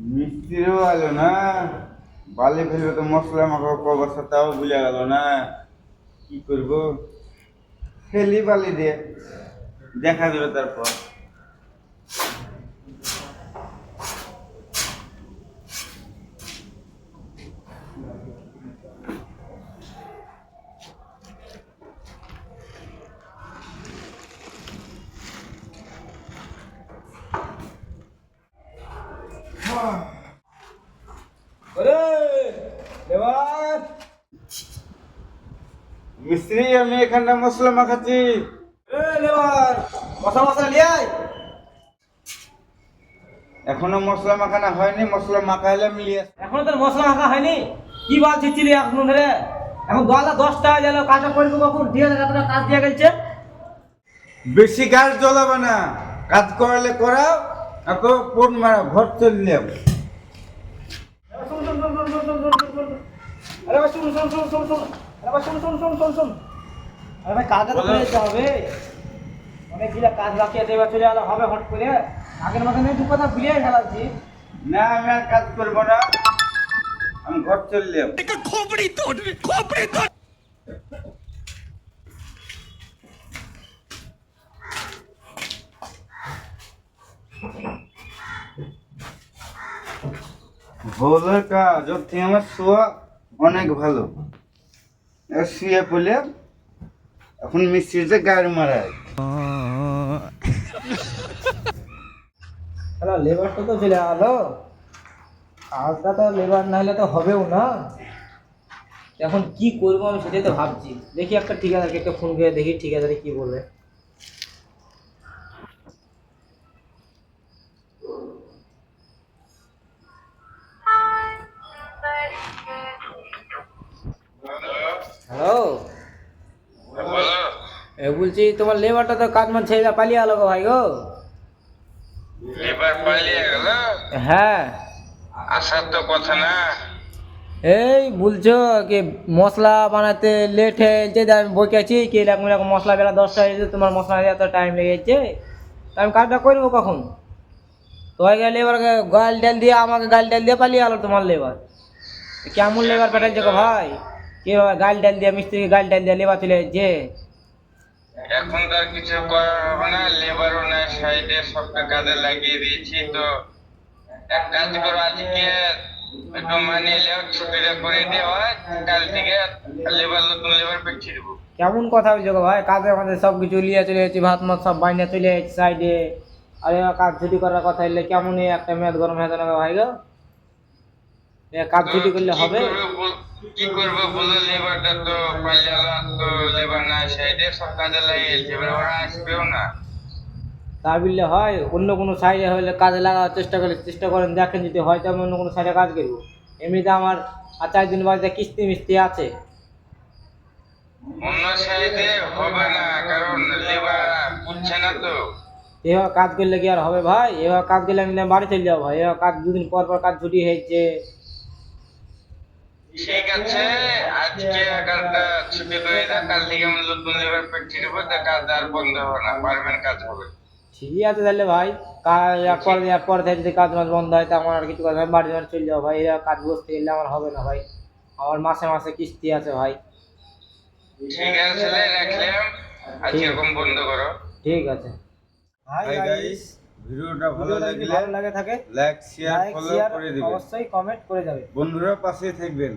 মিস্ত্রিও আলো না। বালি ফেলবে তো মশলা মাখা অবস্থা তাও বুঝা গেল না। কি করব? ফেলি বালি দিয়ে। দেখা যাবে তারপর। মিস্ত্রি আমি এখানটা মশলা মাখাচ্ছি এখনও মশলা মাখানো হয়নি মশলা মাখাইলে মিলিয়ে এখনও তোর মশলা মাখা হয়নি কি বল ছিচ্ছিলি এখন ধরে এখন বেলা দশটা হয়ে গেল কাজটা করব কখন ঠিক আছে এতটা কাজ দিয়ে গেছে বেশি গাছ জ্বলাবে না কাজ করালে করাও এত কোন মানে ঘর চললে আরে ভাই শুন শুন শুন শুন শুন আরে ভাই শুন শুন শুন শুন শুন আরে ভাই কাজে তো করে হবে। অনেক কাজ বাকি আছে এবার চলে আলো হবে হট করে। আগের মাসে নেই দু কথা ভুলিয়ে ফেলাচ্ছি। না আমি কাজ করব না। আমি ঘর চললে খোপড়ি তোর খোপড়ি তোর। Thank you. ভোলের কাজ, ওর থেকে আমার শোয়া অনেক ভালো। শুয়ে পড়লে এখন মিস্ত্রিতে গাড়ি মারায় হ্যালো লেবারটা তো চলে গেলো কাজটা তো লেবার না হলে তো হবেও না। এখন কি করব আমি সেটাই তো ভাবছি। দেখি একটা ঠিকাদারকে একটা ফোন করে দেখি ঠিকাদারে কি বলবে হ্যালো। এ বলছি তোমার লেবারটা তো কাজ মান ছেড়ে পালিয়ে গেলো গো ভাই গো। এবার পালিয়ে গেল? হ্যাঁ। আসার তো কথা না। এই বলছো কি মশলা বানাতে লেট হয়েছে আমি বকেছি কি এরকম এরকম মশলা বেলা দশটা হয়েছে তোমার মশলা এত টাইম লেগেছে তা আমি কাজটা করব কখন? তোমার গেলে এবার গাল ডাল দিয়ে আমাকে গাল ডাল দিয়ে পালিয়ে গেলো তোমার লেবার। কেমন লেবার পাঠাচ্ছে গো ভাই কে ভাই গাল ডাল দিয়ে মিস্ত্রিকে গাল ডাল দিয়ে লেবার চলে যাচ্ছে এখন তো কিছু করা হবে না লেবারও নাই সাইডে সবটা কাজে লাগিয়ে দিয়েছি তো এক কাজ করো আজকে একটু মানিয়ে লেও ছুটিটা করে দেওয়া কাল থেকে লেবার নতুন লেবার পেছিয়ে দেবো কেমন কথা বলছো গো ভাই? কাজে আমাদের সব কিছু লিয়ে চলে যাচ্ছি ভাত মাত সব বাইনে চলে যাচ্ছে সাইডে আর কাজ ছুটি করার কথা এলে কেমন একটা মেয়াদ গরম হয়ে যাবে ভাই গো। কাজ ছুটি করলে হবে? কি করব বল- লেবারটা তো পালিয়ে তো লেবার নাই সাইডে সব কাজে লাগিয়েছে এবার ওরা আসবেও না। তা বললে হয় অন্য কোনো সাইডে হলে কাজে লাগার চেষ্টা করে চেষ্টা করেন দেখেন যদি হয়তো আমি অন্য কোনো সাইডে কাজ করব। এমনিতে আমার আর চার দিন বাড়িতে কিস্তি মিস্তি আছে। অন্য সাইডে হবে না কারণ লেবার বুঝছে না তো। এভাবে কাজ করলে কি আর হবে ভাই? এভাবে কাজ করলে আমি বাড়ি চলে যাব ভাই এভাবে কাজ দুদিন পর পর কাজ ছুটি হয়েছে। আছে আজকে কালটা ছুটি করে দাও কাল থেকে আমি নতুন লেবার পেছিয়ে দেবো তা কাজ আর বন্ধ হবে না পারবেন কাজ হবে। ঠিকই আছে তাহলে ভাই কাজ এরপর এরপর থেকে যদি কাজ মাস বন্ধ হয় তো আমার আর কিছু কথা আমি বাড়ি বাড়ি চলে যাব ভাই এরা কাজ বসতে গেলে আমার হবে না ভাই। আমার মাসে মাসে কিস্তি আছে ভাই। ঠিক আছে তাহলে রাখলাম আজকে এরকম বন্ধ করো। ঠিক আছে। হাই গাইস ভিডিওটা ভালো লাগলে ভালো লাগে থাকে লাইক শেয়ার ফলো করে দিবেন অবশ্যই কমেন্ট করে যাবে। বন্ধুরা পাশে থাকবেন।